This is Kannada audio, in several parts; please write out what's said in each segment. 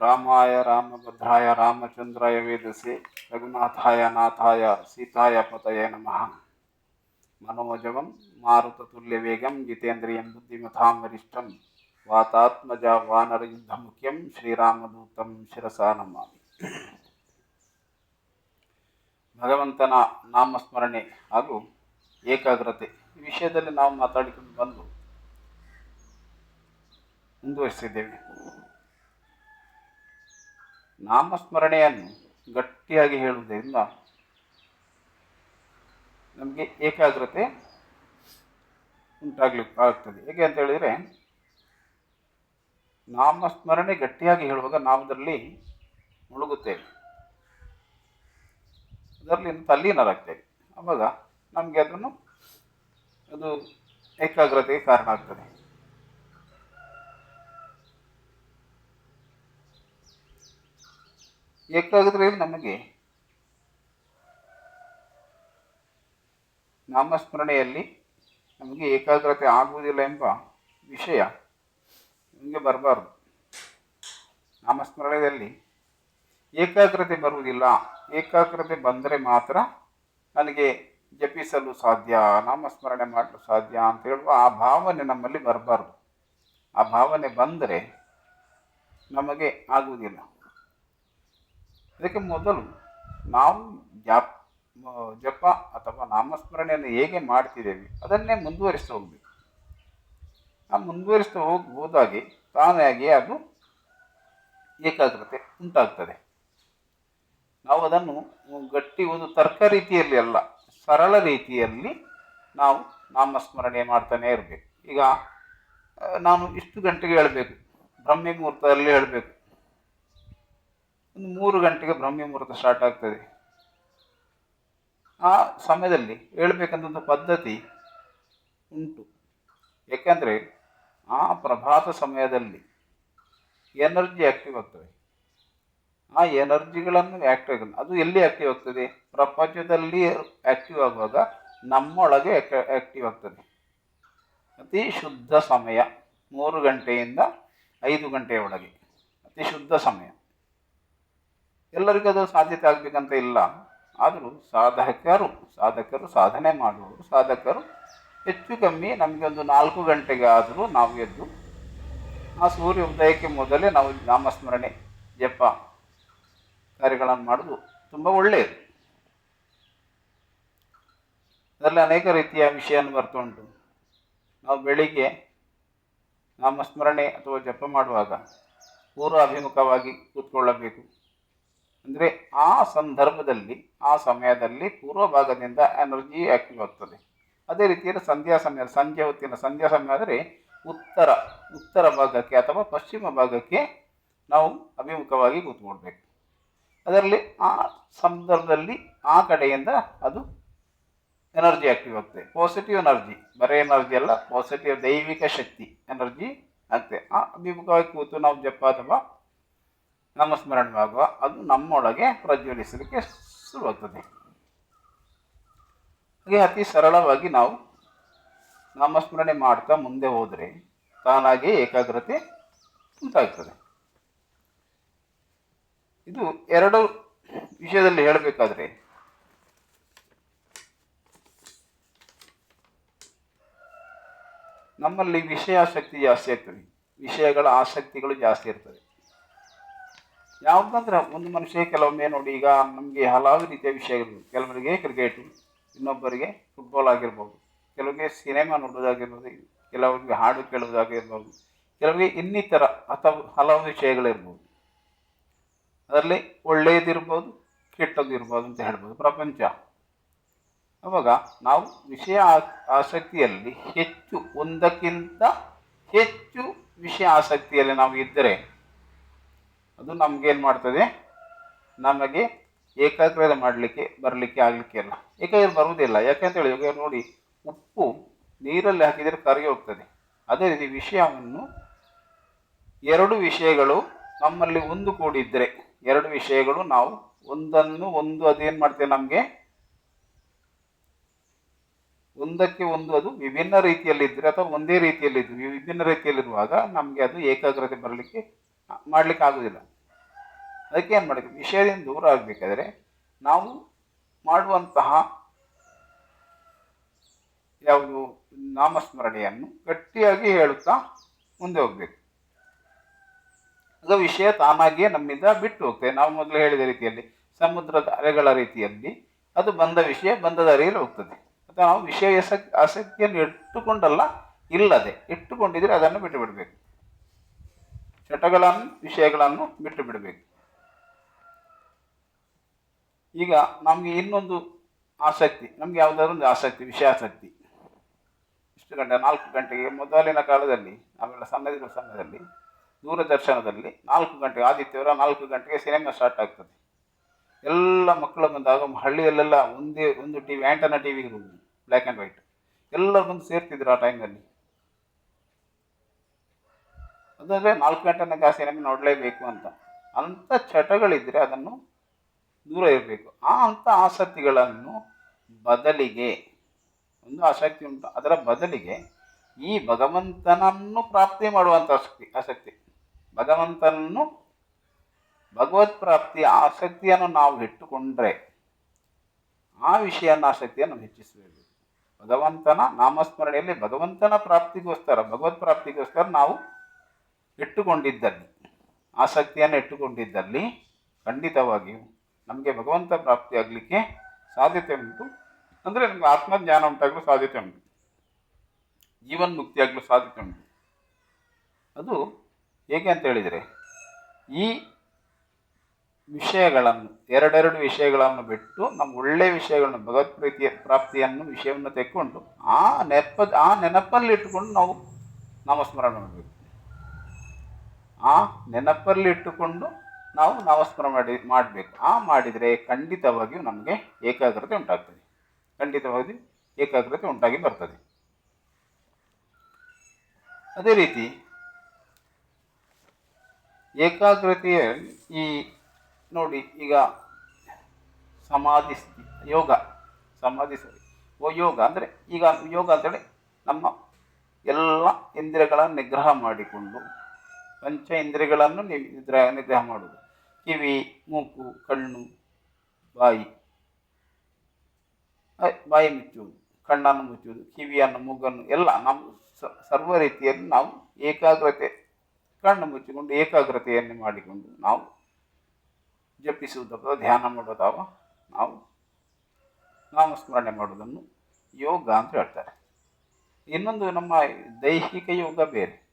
రామాయ రామభద్రాయ రామచంద్రాయ వేదసే రఘునాథాయ నాథాయ సీతాయ పతయ నమ. మనోజవం మారుతతుల్య వేగం జితేంద్రియం బుద్ధిమతాం వరిష్టం వాతాత్మజ వానర యుద్ధ ముఖ్యం శ్రీరామదూతం శిరసా నమామి. ಭಗವಂತನ ನಾಮಸ್ಮರಣೆ ಹಾಗೂ ಏಕಾಗ್ರತೆ. ಈ ವಿಷಯದಲ್ಲಿ ನಾವು ಮಾತಾಡಿಕೊಂಡು ಬಂದು ಮುಂದುವರಿಸಿದ್ದೇವೆ. ನಾಮಸ್ಮರಣೆಯನ್ನು ಗಟ್ಟಿಯಾಗಿ ಹೇಳುವುದರಿಂದ ನಮಗೆ ಏಕಾಗ್ರತೆ ಉಂಟಾಗಲಿ ಆಗ್ತದೆ ಹೇಗೆ ಅಂತ ಹೇಳಿದರೆ, ನಾಮಸ್ಮರಣೆ ಗಟ್ಟಿಯಾಗಿ ಹೇಳುವಾಗ ನಾವು ಅದರಲ್ಲಿ ಮುಳುಗುತ್ತೇವೆ. ಅದರಲ್ಲಿ ತಲ್ಲೀನರಾಗ್ತೇವೆ ಆವಾಗ ನಮಗೆ ಅದನ್ನು, ಅದು ಏಕಾಗ್ರತೆಗೆ ಕಾರಣ ಆಗ್ತದೆ. ಏಕಾಗ್ರತೆಯಲ್ಲಿ ನಮಗೆ. ನಾಮಸ್ಮರಣೆಯಲ್ಲಿ ನಮಗೆ ಏಕಾಗ್ರತೆ ಆಗುವುದಿಲ್ಲ ಎಂಬ ವಿಷಯ ನಮಗೆ ಬರಬಾರ್ದು. ನಾಮಸ್ಮರಣೆಯಲ್ಲಿ ಏಕಾಗ್ರತೆ ಬರುವುದಿಲ್ಲ. ಏಕಾಗ್ರತೆ ಬಂದರೆ ಮಾತ್ರ ನನಗೆ ಜಪಿಸಲು ಸಾಧ್ಯ, ನಾಮಸ್ಮರಣೆ ಮಾಡಲು ಸಾಧ್ಯ ಅಂತ ಹೇಳುವ ಆ ಭಾವನೆ ನಮ್ಮಲ್ಲಿ ಬರಬಾರ್ದು. ಆ ಭಾವನೆ ಬಂದರೆ ನಮಗೆ ಆಗುವುದಿಲ್ಲ. ಅದಕ್ಕೆ ಮೊದಲು ನಾವು ಜಾಪ್ ಜಪ ಅಥವಾ ನಾಮಸ್ಮರಣೆಯನ್ನು ಹೇಗೆ ಮಾಡ್ತಿದ್ದೇವೆ ಅದನ್ನೇ ಮುಂದುವರಿಸ್ತಾ ಹೋಗಬೇಕು. ಆ ಮುಂದುವರಿಸ್ತಾ ಹೋಗಿ, ಹೋದಾಗೆ ತಾನಾಗಿ ಅದು ಏಕಾಗ್ರತೆ ಉಂಟಾಗ್ತದೆ. ನಾವು ಅದನ್ನು ಗಟ್ಟಿ ಒಂದು ತರ್ಕ ರೀತಿಯಲ್ಲಿ ಅಲ್ಲ, ಸರಳ ರೀತಿಯಲ್ಲಿ ನಾವು ನಾಮಸ್ಮರಣೆ ಮಾಡ್ತಾನೆ ಇರಬೇಕು. ಈಗ ನಾನು ಇಷ್ಟು ಗಂಟೆಗೆ ಹೇಳಬೇಕು ಬ್ರಹ್ಮಿ ಮುಹೂರ್ತದಲ್ಲಿ ಹೇಳಬೇಕು. ಒಂದು ಮೂರು ಗಂಟೆಗೆ ಬ್ರಹ್ಮ ಮುಹೂರ್ತ ಸ್ಟಾರ್ಟ್ ಆಗ್ತದೆ. ಆ ಸಮಯದಲ್ಲಿ ಹೇಳ್ಬೇಕಂತ ಪದ್ಧತಿ ಉಂಟು. ಏಕೆಂದರೆ ಆ ಪ್ರಭಾತ ಸಮಯದಲ್ಲಿ ಎನರ್ಜಿ ಆ್ಯಕ್ಟಿವ್ ಆಗ್ತದೆ. ಆ ಎನರ್ಜಿಗಳನ್ನು ಆ್ಯಕ್ಟಿವ್ ಆಗ, ಅದು ಎಲ್ಲಿ ಆ್ಯಕ್ಟಿವ್ ಆಗ್ತದೆ? ಪ್ರಪಂಚದಲ್ಲಿ ಆ್ಯಕ್ಟಿವ್ ಆಗುವಾಗ ನಮ್ಮೊಳಗೆ ಆ್ಯಕ್ಟಿವ್ ಆಗ್ತದೆ. ಅತಿ ಶುದ್ಧ ಸಮಯ ಮೂರು ಗಂಟೆಯಿಂದ ಐದು ಗಂಟೆಯ ಒಳಗೆ. ಅತಿ ಶುದ್ಧ ಸಮಯ. ಎಲ್ಲರಿಗೂ ಅದು ಸಾಧ್ಯತೆ ಆಗಬೇಕಂತ ಇಲ್ಲ. ಆದರೂ ಸಾಧಕರು ಸಾಧಕರು ಸಾಧನೆ ಮಾಡುವವರು, ಸಾಧಕರು ಹೆಚ್ಚು ಕಮ್ಮಿ ನಮಗೆ ಒಂದು ನಾಲ್ಕು ಗಂಟೆಗೆ ಆದರೂ ನಾವು ಎದ್ದು, ಆ ಸೂರ್ಯ ಉದಯಕ್ಕೆ ಮೊದಲೇ ನಾವು ನಾಮಸ್ಮರಣೆ, ಜಪ ಕಾರ್ಯಗಳನ್ನು ಮಾಡೋದು ತುಂಬ ಒಳ್ಳೆಯದು. ಅದರಲ್ಲಿ ಅನೇಕ ರೀತಿಯ ವಿಷಯವನ್ನು ಬರ್ತುಂಟು ನಾವು ಬೆಳಿಗ್ಗೆ ನಾಮಸ್ಮರಣೆ ಅಥವಾ ಜಪ ಮಾಡುವಾಗ ಪೂರ್ವಾಭಿಮುಖವಾಗಿ ಕೂತ್ಕೊಳ್ಳಬೇಕು. ಅಂದರೆ ಆ ಸಂದರ್ಭದಲ್ಲಿ, ಆ ಸಮಯದಲ್ಲಿ ಪೂರ್ವ ಭಾಗದಿಂದ ಎನರ್ಜಿ ಆಕ್ಟಿವ್ ಆಗ್ತದೆ. ಅದೇ ರೀತಿಯಲ್ಲಿ ಸಂಧ್ಯಾ ಸಮಯ ಸಂಜೆ ಹೊತ್ತಿನ ಸಂಧ್ಯಾ ಸಮಯ ಆದರೆ ಉತ್ತರ ಉತ್ತರ ಭಾಗಕ್ಕೆ ಅಥವಾ ಪಶ್ಚಿಮ ಭಾಗಕ್ಕೆ ನಾವು ಅಭಿಮುಖವಾಗಿ ಕೂತ್ಕೊಳ್ಬೇಕು. ಅದರಲ್ಲಿ ಆ ಸಂದರ್ಭದಲ್ಲಿ ಆ ಕಡೆಯಿಂದ ಅದು ಎನರ್ಜಿ ಆಕ್ಟಿವ್ ಆಗ್ತದೆ. ಪಾಸಿಟಿವ್ ಎನರ್ಜಿ ಬರೀ ಎನರ್ಜಿ ಅಲ್ಲ ಪಾಸಿಟಿವ್ ದೈವಿಕ ಶಕ್ತಿ, ಎನರ್ಜಿ ಆಗ್ತದೆ. ಆ ಅಭಿಮುಖವಾಗಿ ಕೂತು ನಾವು ಜಪ ಅಥವಾ ನಾಮಸ್ಮರಣೆ ಆಗುವ, ಅದು ನಮ್ಮೊಳಗೆ ಪ್ರಜ್ವಲಿಸಲಿಕ್ಕೆ ಶುರುವಾಗ್ತದೆ. ಹಾಗೆ ಅತಿ ಸರಳವಾಗಿ ನಾವು ನಾಮಸ್ಮರಣೆ ಮಾಡ್ತಾ ಮುಂದೆ ಹೋದರೆ ತಾನಾಗಿ ಏಕಾಗ್ರತೆ ಉಂಟಾಗ್ತದೆ. ಇದು ಎರಡು ವಿಷಯದಲ್ಲಿ ಹೇಳಬೇಕಾದ್ರೆ, ನಮ್ಮಲ್ಲಿ ವಿಷಯಾಸಕ್ತಿ ಜಾಸ್ತಿ ಆಗ್ತದೆ. ವಿಷಯಗಳ ಆಸಕ್ತಿಗಳು ಜಾಸ್ತಿ ಇರ್ತದೆ ಯಾವುದಂದ್ರೆ ಒಂದು ಮನುಷ್ಯ, ಕೆಲವೊಮ್ಮೆ ನೋಡಿ ಈಗ ನಮಗೆ ಹಲವು ರೀತಿಯ ವಿಷಯಗಳು ಕೆಲವರಿಗೆ ಕ್ರಿಕೆಟು ಇನ್ನೊಬ್ಬರಿಗೆ ಫುಟ್ಬಾಲ್ ಆಗಿರ್ಬೋದು. ಕೆಲವರಿಗೆ ಸಿನಿಮಾ ನೋಡೋದಾಗಿರ್ಬೋದು ಕೆಲವರಿಗೆ ಹಾಡು ಕೇಳೋದಾಗಿರ್ಬೋದು ಕೆಲವರಿಗೆ ಇನ್ನಿತರ ಅಥವಾ ಹಲವು ವಿಷಯಗಳಿರ್ಬೋದು. ಅದರಲ್ಲಿ ಒಳ್ಳೆಯದಿರ್ಬೋದು, ಕೆಟ್ಟದಿರ್ಬೋದು ಅಂತ ಹೇಳ್ಬೋದು ಪ್ರಪಂಚ. ಅವಾಗ ನಾವು ವಿಷಯ ಆಸಕ್ತಿಯಲ್ಲಿ ಹೆಚ್ಚು ಒಂದಕ್ಕಿಂತ ಹೆಚ್ಚು ವಿಷಯ ಆಸಕ್ತಿಯಲ್ಲಿ ನಾವು ಇದ್ದರೆ ಅದು ನಮಗೇನು ಮಾಡ್ತದೆ? ನಮಗೆ ಏಕಾಗ್ರತೆ ಮಾಡಲಿಕ್ಕೆ, ಬರಲಿಕ್ಕೆ ಆಗಲಿಕ್ಕೆ ಇಲ್ಲ. ಏಕಾಗ್ರತೆ ಬರುವುದಿಲ್ಲ. ಯಾಕೆಂತ ಹೇಳಿ ಇವಾಗ ನೋಡಿ, ಉಪ್ಪು ನೀರಲ್ಲಿ ಹಾಕಿದರೆ ಕರಗಿ ಹೋಗ್ತದೆ. ಅದೇ ರೀತಿ ವಿಷಯವನ್ನು ಎರಡು ವಿಷಯಗಳು ನಮ್ಮಲ್ಲಿ ಒಂದು ಕೂಡಿದ್ದರೆ ಎರಡು ವಿಷಯಗಳು ನಾವು ಒಂದನ್ನು ಒಂದು, ಅದೇನು ಮಾಡ್ತೇವೆ ನಮಗೆ? ಒಂದಕ್ಕೆ ಒಂದು, ಅದು ವಿಭಿನ್ನ ರೀತಿಯಲ್ಲಿದ್ದರೆ ಅಥವಾ ಒಂದೇ ರೀತಿಯಲ್ಲಿದ್ದು ವಿಭಿನ್ನ ರೀತಿಯಲ್ಲಿರುವಾಗ ನಮಗೆ ಅದು ಏಕಾಗ್ರತೆ ಬರಲಿಕ್ಕೆ ಮಾಡಲಿಕ್ಕೆ ಆಗೋದಿಲ್ಲ. ಅದಕ್ಕೆ ಏನು ಮಾಡಬೇಕು? ವಿಷಯದಿಂದ ದೂರ ಆಗಬೇಕಾದ್ರೆ ನಾವು ಮಾಡುವಂತಹ ಯಾವುದು ನಾಮಸ್ಮರಣೆಯನ್ನು ಗಟ್ಟಿಯಾಗಿ ಹೇಳುತ್ತಾ ಮುಂದೆ ಹೋಗಬೇಕು. ಆಗ ವಿಷಯ ತಾನಾಗಿಯೇ ನಮ್ಮಿಂದ ಬಿಟ್ಟು ಹೋಗ್ತೇವೆ ನಾವು ಮೊದಲು ಹೇಳಿದ ರೀತಿಯಲ್ಲಿ ಸಮುದ್ರದ ಅಲೆಗಳ ರೀತಿಯಲ್ಲಿ ಅದು ಬಂದ ವಿಷಯ ಬಂದದ ಅರಿಯಲ್ಲಿ ಹೋಗ್ತದೆ. ಅಥವಾ ನಾವು ವಿಷಯ ಆಸಕ್- ಆಸಕ್ತಿಯನ್ನು ಇಟ್ಟುಕೊಂಡಲ್ಲ, ಇಲ್ಲದೆ ಇಟ್ಟುಕೊಂಡಿದ್ರೆ ಅದನ್ನು ಬಿಟ್ಟು ಬಿಡಬೇಕು ಚಟಗಳನ್ನು, ವಿಷಯಗಳನ್ನು ಬಿಟ್ಟು ಬಿಡಬೇಕು. ಈಗ ನಮಗೆ ಇನ್ನೊಂದು ಆಸಕ್ತಿ, ನಮಗೆ ಯಾವುದಾದ್ರು ಒಂದು ಆಸಕ್ತಿ, ವಿಷಯಾಸಕ್ತಿ. ಇಷ್ಟು ಗಂಟೆ, ನಾಲ್ಕು ಗಂಟೆಗೆ ಮೊದಲಿನ ಕಾಲದಲ್ಲಿ, ನಾವೆಲ್ಲ ಸಣ್ಣದಿರುವ ಸಮಯದಲ್ಲಿ, ದೂರದರ್ಶನದಲ್ಲಿ ನಾಲ್ಕು ಗಂಟೆಗೆ ಆದಿತ್ಯವಾರ ನಾಲ್ಕು ಗಂಟೆಗೆ ಸಿನಿಮಾ ಸ್ಟಾರ್ಟ್ ಆಗ್ತದೆ. ಎಲ್ಲ ಮಕ್ಕಳು ಬಂದಾಗ ಹಳ್ಳಿಯಲ್ಲೆಲ್ಲ ಒಂದೇ ಒಂದು T V antenna T V ಇರುವುದು, ಬ್ಲ್ಯಾಕ್ ಆ್ಯಂಡ್ ವೈಟ್. ಎಲ್ಲರೂ ಬಂದು ಸೇರ್ತಿದ್ರು ಆ ಟೈಮಲ್ಲಿ ಅದಂದರೆ ನಾಲ್ಕು ಗಂಟೆ ತನಕ ಸಿನಿಮಾ ನೋಡಲೇಬೇಕು ಅಂತ. ಅಂಥ ಚಟಗಳಿದ್ದರೆ ಅದನ್ನು ದೂರ ಇರಬೇಕು. ಆ ಅಂಥ ಆಸಕ್ತಿಗಳನ್ನು ಬದಲಿಗೆ, ಒಂದು ಆಸಕ್ತಿ ಉಂಟು. ಅದರ ಬದಲಿಗೆ ಈ ಭಗವಂತನನ್ನು ಪ್ರಾಪ್ತಿ ಮಾಡುವಂಥ ಆಸಕ್ತಿ ಆಸಕ್ತಿ. ಭಗವಂತನನ್ನು, ಭಗವತ್ ಪ್ರಾಪ್ತಿಯ ಆಸಕ್ತಿಯನ್ನು ನಾವು ಇಟ್ಟುಕೊಂಡ್ರೆ ಆ ವಿಷಯನ ಆಸಕ್ತಿಯನ್ನು ಹೆಚ್ಚಿಸಬೇಕು. ಭಗವಂತನ ನಾಮಸ್ಮರಣೆಯಲ್ಲಿ ಭಗವಂತನ ಪ್ರಾಪ್ತಿಗೋಸ್ಕರ, ಭಗವತ್ ಪ್ರಾಪ್ತಿಗೋಸ್ಕರ ನಾವು ಇಟ್ಟುಕೊಂಡಿದ್ದಲ್ಲಿ ಆಸಕ್ತಿಯನ್ನು ಇಟ್ಟುಕೊಂಡಿದ್ದಲ್ಲಿ ಖಂಡಿತವಾಗಿಯೂ ನಮಗೆ ಭಗವಂತ ಪ್ರಾಪ್ತಿಯಾಗಲಿಕ್ಕೆ ಸಾಧ್ಯತೆ ಉಂಟು. ಅಂದರೆ ನಮಗೆ ಆತ್ಮಜ್ಞಾನ ಉಂಟಾಗಲು ಸಾಧ್ಯತೆ ಉಂಟು. ಜೀವನ್ ಮುಕ್ತಿಯಾಗಲು ಸಾಧ್ಯತೆ ಉಂಟು. ಅದು ಹೇಗೆ ಅಂತ ಹೇಳಿದರೆ, ಈ ವಿಷಯಗಳನ್ನು, ಎರಡೆರಡು ವಿಷಯಗಳನ್ನು ಬಿಟ್ಟು ನಮ್ಮ ಒಳ್ಳೆಯ ವಿಷಯಗಳನ್ನು, ಭಗವತ್ ಪ್ರೀತಿಯ ಪ್ರಾಪ್ತಿಯನ್ನು ವಿಷಯವನ್ನು ತೆಕ್ಕೊಂಡು ಆ ನೆಪ, ಆ ನೆನಪಲ್ಲಿ ಇಟ್ಟುಕೊಂಡು ನಾವು ನಾಮಸ್ಮರಣೆ ಮಾಡಬೇಕು. ಆ ನೆನಪಲ್ಲಿ ಇಟ್ಟುಕೊಂಡು ನಾವು ನಾವಸ್ಮರ ಮಾಡಿ, ಮಾಡಬೇಕು. ಆ ಮಾಡಿದರೆ ಖಂಡಿತವಾಗಿಯೂ ನಮಗೆ ಏಕಾಗ್ರತೆ ಉಂಟಾಗ್ತದೆ. ಖಂಡಿತವಾಗಿ ಏಕಾಗ್ರತೆ ಉಂಟಾಗಿ ಬರ್ತದೆ. ಅದೇ ರೀತಿ ಏಕಾಗ್ರತೆಯ ಈ ನೋಡಿ ಈಗ ಸಮಾಧಿ ಯೋಗ ಸಮಾಧಿ ಯೋಗ ಅಂದರೆ ಈಗ ಯೋಗ ಅಂತೇಳಿ ನಮ್ಮ ಎಲ್ಲ ಇಂದ್ರಿಯಗಳನ್ನು ನಿಗ್ರಹ ಮಾಡಿಕೊಂಡು ಪಂಚ ಇಂದ್ರಿಯಗಳನ್ನು ನಿಗ್ರಹ ನಿಗ್ರಹ ಮಾಡುವುದು ಕಿವಿ ಮೂಕು ಕಣ್ಣು, ಬಾಯಿ. ಬಾಯಿ ಮುಚ್ಚುವುದು, ಕಣ್ಣನ್ನು ಮುಚ್ಚುವುದು, ಕಿವಿಯನ್ನು, ಮೂಗನ್ನು ಎಲ್ಲ ನಾವು ಸರ್ವ ರೀತಿಯಲ್ಲಿ ನಾವು ಏಕಾಗ್ರತೆ, ಕಣ್ಣು ಮುಚ್ಚಿಕೊಂಡು ಏಕಾಗ್ರತೆಯನ್ನು ಮಾಡಿಕೊಂಡು ನಾವು ಜಪಿಸುವುದು ಅಥವಾ ಧ್ಯಾನ ಮಾಡೋದಾವ ನಾವು ನಾಮಸ್ಮರಣೆ ಮಾಡೋದನ್ನು ಯೋಗ ಅಂತ ಹೇಳ್ತಾರೆ. ಇನ್ನೊಂದು ನಮ್ಮ ದೈಹಿಕ ಯೋಗ ಬೇರೆ.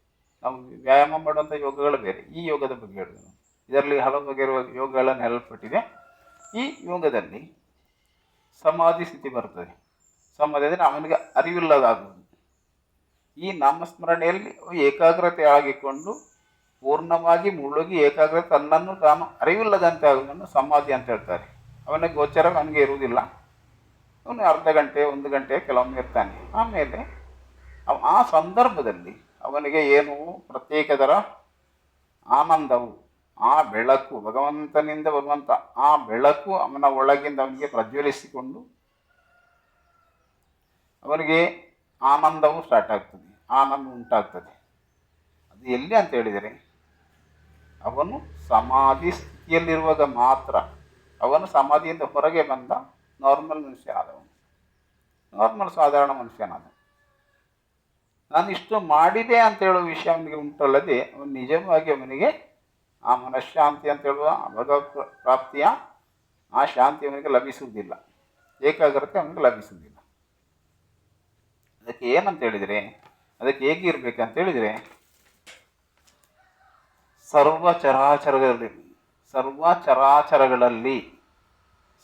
ನಾವು ವ್ಯಾಯಾಮ ಮಾಡುವಂಥ ಯೋಗಗಳು ಬೇರೆ. ಈ ಯೋಗದ ಬಗ್ಗೆ ಹೇಳಿದೆ ಇದರಲ್ಲಿ ಹಲವು ಬಗೆಯ ಯೋಗಗಳನ್ನು ಹೇಳಲ್ಪಟ್ಟಿದೆ ಈ ಯೋಗದಲ್ಲಿ ಸಮಾಧಿ ಸ್ಥಿತಿ ಬರ್ತದೆ. ಸಮಾಧಿ ಅಂದರೆ ಅವನಿಗೆ ಅರಿವಿಲ್ಲದಾಗುವುದು. ಈ ನಾಮಸ್ಮರಣೆಯಲ್ಲಿ ಏಕಾಗ್ರತೆ ಆಗಿಕೊಂಡು ಪೂರ್ಣವಾಗಿ ಮುಳುಗಿ ಏಕಾಗ್ರತೆ ತನ್ನನ್ನು ತಾನು ಅರಿವಿಲ್ಲದಂತೆ ಆಗುವುದನ್ನು ಸಮಾಧಿ ಅಂತ ಹೇಳ್ತಾರೆ. ಅವನ ಗೋಚರ ನನಗೆ ಇರುವುದಿಲ್ಲ. ಅವನು ಅರ್ಧ ಗಂಟೆ, ಒಂದು ಗಂಟೆ ಕೆಲವೊಮ್ಮೆ ಇರ್ತಾನೆ. ಆಮೇಲೆ ಆ ಸಂದರ್ಭದಲ್ಲಿ ಅವನಿಗೆ ಏನು? ಪ್ರತ್ಯೇಕದರ ಆನಂದವು. ಆ ಬೆಳಕು, ಭಗವಂತನಿಂದ ಬರುವಂಥ ಆ ಬೆಳಕು ಅವನ ಒಳಗಿಂದ ಅವನಿಗೆ ಪ್ರಜ್ವಲಿಸಿಕೊಂಡು ಅವನಿಗೆ ಆನಂದವು ಸ್ಟಾರ್ಟ್ ಆಗ್ತದೆ, ಆನಂದ ಉಂಟಾಗ್ತದೆ. ಅದು ಎಲ್ಲಿ ಅಂತ ಹೇಳಿದರೆ, ಅವನು ಸಮಾಧಿ ಸ್ಥಿತಿಯಲ್ಲಿರುವಾಗ ಮಾತ್ರ, ಅವನು ಸಮಾಧಿಯಿಂದ ಹೊರಗೆ ಬಂದ ನಾರ್ಮಲ್ ಮನುಷ್ಯನಾದವನು ನಾರ್ಮಲ್ ಸಾಧಾರಣ ಮನುಷ್ಯನಾದ ನಾನು ಇಷ್ಟು ಮಾಡಿದೆ ಅಂತ ಹೇಳುವ ವಿಷಯ ಅವನಿಗೆ ಉಂಟಲ್ಲದೆ ಅವನು ನಿಜವಾಗಿ ಅವನಿಗೆ ಆ ಮನಃಶಾಂತಿ ಅಂತ ಹೇಳುವ ಭಗವತ್ ಪ್ರಾಪ್ತಿಯ ಆ ಶಾಂತಿ ಅವನಿಗೆ ಲಭಿಸುವುದಿಲ್ಲ. ಏಕಾಗ್ರತೆ ಅವನಿಗೆ ಲಭಿಸುವುದಿಲ್ಲ. ಅದಕ್ಕೆ ಏನಂತ ಹೇಳಿದರೆ, ಅದಕ್ಕೆ ಹೇಗೆ ಅಂತ ಹೇಳಿದರೆ, ಸರ್ವ ಚರಾಚರಗಳಲ್ಲಿ ಸರ್ವ ಚರಾಚರಗಳಲ್ಲಿ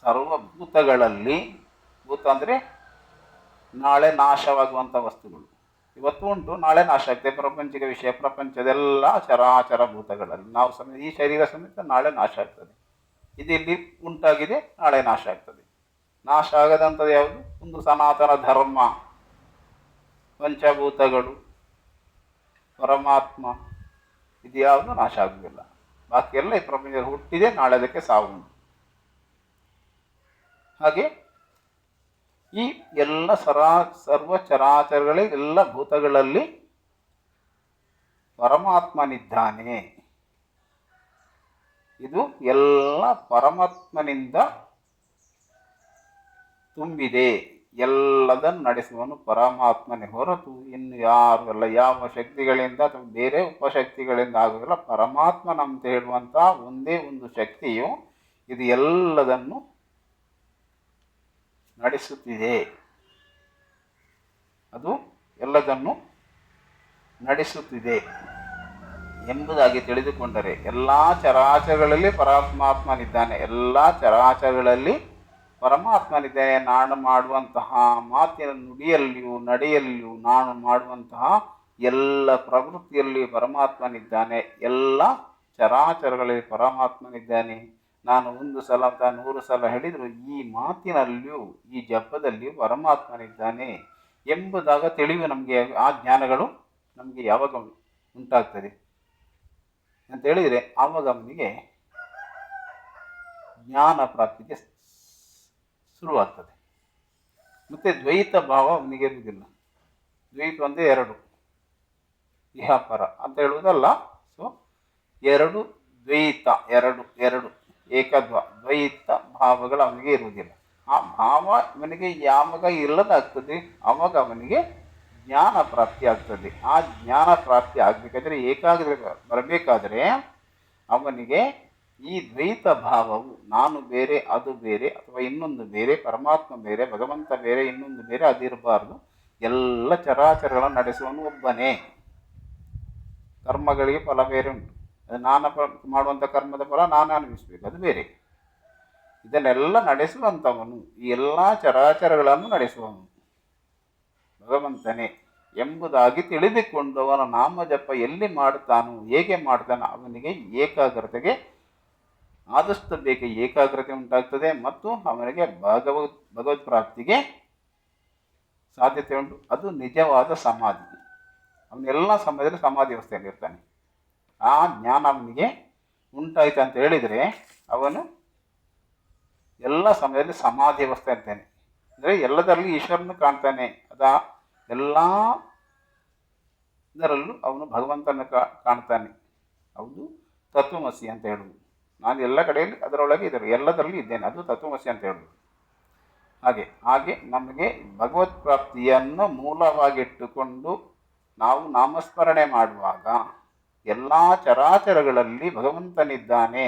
ಸರ್ವಭೂತಗಳಲ್ಲಿ ಭೂತ ಅಂದರೆ ನಾಳೆ ನಾಶವಾಗುವಂಥ ವಸ್ತುಗಳು. ಇವತ್ತು ಉಂಟು, ನಾಳೆ ನಾಶ ಆಗ್ತದೆ. ಪ್ರಪಂಚಿಕ ವಿಷಯ, ಪ್ರಪಂಚದೆಲ್ಲ ಚರಾಚರ ಭೂತಗಳಲ್ಲಿ. ನಾವು ಸಮೇತ, ಈ ಶರೀರ ಸಮೇತ ನಾಳೆ ನಾಶ ಆಗ್ತದೆ. ಇದು ಇಲ್ಲಿ ಉಂಟಾಗಿದೆ, ನಾಳೆ ನಾಶ ಆಗ್ತದೆ. ನಾಶ ಆಗದಂಥದ್ದು ಯಾವುದು? ಒಂದು ಸನಾತನ ಧರ್ಮ. ಪಂಚಭೂತಗಳು, ಪರಮಾತ್ಮ. ಇದು ಯಾವುದು ನಾಶ ಆಗುವುದಿಲ್ಲ. ಬಾಕಿ ಎಲ್ಲ ಈ ಪ್ರಪಂಚದಲ್ಲಿ ಹುಟ್ಟಿದೆ, ನಾಳೆ ಅದಕ್ಕೆ ಸಾವು ಹಾಗೆ ಈ ಎಲ್ಲ ಸರಾ, ಸರ್ವ ಚರಾಚರಗಳೇ ಎಲ್ಲ ಭೂತಗಳಲ್ಲಿ ಪರಮಾತ್ಮನಿದ್ದಾನೆ ಇದು ಎಲ್ಲ ಪರಮಾತ್ಮನಿಂದ ತುಂಬಿದೆ. ಎಲ್ಲದನ್ನು ನಡೆಸುವನು ಪರಮಾತ್ಮನೇ ಹೊರತು ಇನ್ನು ಯಾರು ಅಲ್ಲ. ಯಾವ ಶಕ್ತಿಗಳಿಂದ ಅಥವಾ ಬೇರೆ ಉಪಶಕ್ತಿಗಳಿಂದ ಆಗೋದಿಲ್ಲ ಪರಮಾತ್ಮನಂತ ಹೇಳುವಂಥ ಒಂದೇ ಒಂದು ಶಕ್ತಿಯು ಇದು ಎಲ್ಲದನ್ನು ನಡೆಸುತ್ತಿದೆ. ಅದು ಎಲ್ಲದನ್ನು ನಡೆಸುತ್ತಿದೆ ಎಂಬುದಾಗಿ ತಿಳಿದುಕೊಂಡರೆ ಎಲ್ಲ ಚರಾಚರಗಳಲ್ಲಿ ಪರಮಾತ್ಮನಿದ್ದಾನೆ. ಎಲ್ಲ ಚರಾಚರಗಳಲ್ಲಿ ಪರಮಾತ್ಮನಿದ್ದಾನೆ. ನಾನು ಮಾಡುವಂತಹ ಮಾತಿನ ನುಡಿಯಲ್ಲಿಯೂ ನಡೆಯಲ್ಲಿಯೂ ನಾನು ಮಾಡುವಂತಹ ಎಲ್ಲ ಪ್ರವೃತ್ತಿಯಲ್ಲಿ ಪರಮಾತ್ಮನಿದ್ದಾನೆ. ಎಲ್ಲ ಚರಾಚರಗಳಲ್ಲಿ ಪರಮಾತ್ಮನಿದ್ದಾನೆ. ನಾನು ಒಂದು ಸಲ ಅಂತ ನೂರು ಸಲ ಹೇಳಿದರು, ಈ ಮಾತಿನಲ್ಲಿಯೂ, ಈ ಜಪದಲ್ಲಿಯೂ ಪರಮಾತ್ಮನಿದ್ದಾನೆ ಎಂಬುದಾಗ ತಿಳಿವು ನಮಗೆ, ಆ ಜ್ಞಾನಗಳು ನಮಗೆ ಯಾವಾಗ ಉಂಟಾಗ್ತದೆ? ಅಂತ ಹೇಳಿದರೆ ಆವಾಗ ನಮಗೆ ಜ್ಞಾನ ಪ್ರಾಪ್ತಿಗೆ ಶುರುವಾಗ್ತದೆ. ಮತ್ತು ದ್ವೈತ ಭಾವ ಅವನಿಗೆ ಇರುವುದಿಲ್ಲ. ದ್ವೈತ ಒಂದೇ ಎರಡು. ಇಹಾಪರ ಅಂತ ಹೇಳುವುದಲ್ಲ ಸೊ ಎರಡು ದ್ವೈತ, ಎರಡು ಎರಡು. ಏಕದ್ವ, ದ್ವೈತ ಭಾವಗಳು ಅವನಿಗೆ ಇರುವುದಿಲ್ಲ. ಆ ಭಾವ ಅವನಿಗೆ ಯಾವಾಗ ಇಲ್ಲದಾಗ್ತದೆ, ಅವಾಗ ಅವನಿಗೆ ಜ್ಞಾನ ಪ್ರಾಪ್ತಿ ಆಗ್ತದೆ. ಆ ಜ್ಞಾನ ಪ್ರಾಪ್ತಿ ಆಗಬೇಕಾದ್ರೆ, ಏಕಾಗ್ರ ಬರಬೇಕಾದ್ರೆ ಅವನಿಗೆ ಈ ದ್ವೈತ ಭಾವವು ನಾನು ಬೇರೆ, ಅದು ಬೇರೆ, ಅಥವಾ ಇನ್ನೊಂದು ಬೇರೆ, ಪರಮಾತ್ಮ ಬೇರೆ, ಭಗವಂತ ಬೇರೆ, ಇನ್ನೊಂದು ಬೇರೆ, ಅದಿರಬಾರ್ದು. ಎಲ್ಲ ಚರಾಚರಗಳನ್ನು ನಡೆಸುವನು ಒಬ್ಬನೇ. ಕರ್ಮಗಳಿಗೆ ಫಲ ಬೇರೆ ಉಂಟು. ನಾನು ಮಾಡುವಂಥ ಕರ್ಮದ ಫಲ ನಾನು ಅನುಭವಿಸ್ಬೇಕು. ಅದು ಬೇರೆ. ಇದನ್ನೆಲ್ಲ ನಡೆಸುವಂಥವನು ಈ ಎಲ್ಲ ಚರಾಚರಗಳನ್ನು ನಡೆಸುವವನು. ಭಗವಂತನೇ ಎಂಬುದಾಗಿ ತಿಳಿದುಕೊಂಡು ಅವನ ನಾಮ ಜಪ ಎಲ್ಲಿ ಮಾಡ್ತಾನೋ, ಹೇಗೆ ಮಾಡ್ತಾನೋ ಅವನಿಗೆ ಏಕಾಗ್ರತೆಗೆ ಆದಷ್ಟು ಬೇಗ ಏಕಾಗ್ರತೆ ಉಂಟಾಗ್ತದೆ ಮತ್ತು ಅವನಿಗೆ ಭಗವತ್ ಭಗವತ್ ಪ್ರಾಪ್ತಿಗೆ ಸಾಧ್ಯತೆ ಉಂಟು. ಅದು ನಿಜವಾದ ಸಮಾಧಿ. ಅವನೆಲ್ಲ ಸಮಯದಲ್ಲಿ ಸಮಾಧಿ ವ್ಯವಸ್ಥೆಯಲ್ಲಿರ್ತಾನೆ. ಆ ಜ್ಞಾನ ಅವನಿಗೆ ಉಂಟಾಯಿತು ಅಂತ ಹೇಳಿದರೆ ಅವನು ಎಲ್ಲ ಸಮಯದಲ್ಲಿ ಸಮಾಧಿ ಅವಸ್ಥೆ ಇರ್ತಾನೆ ಅಂದರೆ ಎಲ್ಲದರಲ್ಲಿ ಈಶ್ವರನ್ನು ಕಾಣ್ತಾನೆ. ಅದ ಎಲ್ಲ ಇದರಲ್ಲೂ ಅವನು ಭಗವಂತನ ಕಾಣ್ತಾನೆ. ಹೌದು, ತತ್ವಮಸಿ ಅಂತ ಹೇಳುವುದು ನಾನು ಎಲ್ಲ ಕಡೆಯಲ್ಲಿ ಅದರೊಳಗೆ ಇದ್ದಾರೆ ಎಲ್ಲದರಲ್ಲಿ ಇದ್ದೇನೆ, ಅದು ತತ್ವಮಸಿ ಅಂತ ಹೇಳುವುದು ಹಾಗೆ ಹಾಗೆ ನಮಗೆ ಭಗವತ್ ಪ್ರಾಪ್ತಿಯನ್ನು ಮೂಲವಾಗಿಟ್ಟುಕೊಂಡು ನಾವು ನಾಮಸ್ಮರಣೆ ಮಾಡುವಾಗ ಎಲ್ಲ ಚರಾಚರಗಳಲ್ಲಿ ಭಗವಂತನಿದ್ದಾನೆ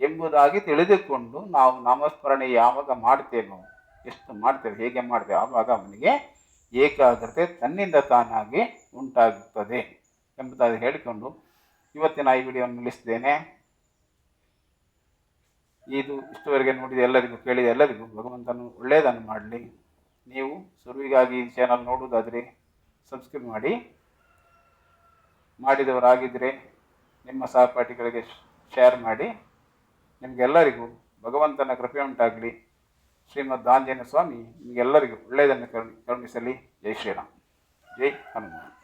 ಎಂಬುದಾಗಿ ತಿಳಿದುಕೊಂಡು ನಾವು ನಾಮಸ್ಮರಣೆ ಯಾವಾಗ ಮಾಡ್ತೇವೋ ಎಷ್ಟು ಮಾಡ್ತೇವೆ, ಹೇಗೆ ಮಾಡ್ತೇವೆ, ಆವಾಗ ಅವನಿಗೆ ಏಕಾಗ್ರತೆ ತನ್ನಿಂದ ತಾನಾಗಿ ಉಂಟಾಗುತ್ತದೆ ಎಂಬುದಾಗಿ ಹೇಳಿಕೊಂಡು ಇವತ್ತಿನ ಈ ವಿಡಿಯೋವನ್ನು ನಿಲ್ಲಿಸಿದ್ದೇನೆ. ಇದು ಇಷ್ಟುವರೆಗೆ ನೋಡಿದ ಎಲ್ಲರಿಗೂ, ಕೇಳಿದ ಎಲ್ಲರಿಗೂ ಭಗವಂತನು ಒಳ್ಳೆಯದನ್ನು ಮಾಡಲಿ. ನೀವು ಸುರುವಿಗಾಗಿ ಈ ಚಾನಲ್ ನೋಡುವುದಾದರೆ ಸಬ್ಸ್ಕ್ರೈಬ್ ಮಾಡಿ. ಮಾಡಿದವರಾಗಿದ್ದರೆ ನಿಮ್ಮ ಸಹಪಾಠಿಗಳಿಗೆ ಶೇರ್ ಮಾಡಿ. ನಿಮಗೆಲ್ಲರಿಗೂ ಭಗವಂತನ ಕೃಪೆ ಉಂಟಾಗಲಿ. ಶ್ರೀಮದ್ ಆಂಜನೇಯ ಸ್ವಾಮಿ ನಿಮಗೆಲ್ಲರಿಗೂ ಒಳ್ಳೆಯದನ್ನು ಕರುಣಿ ಕರುಣಿಸಲಿ. ಜೈ ಶ್ರೀರಾಮ್. ಜೈ ಹನುಮಾನ್.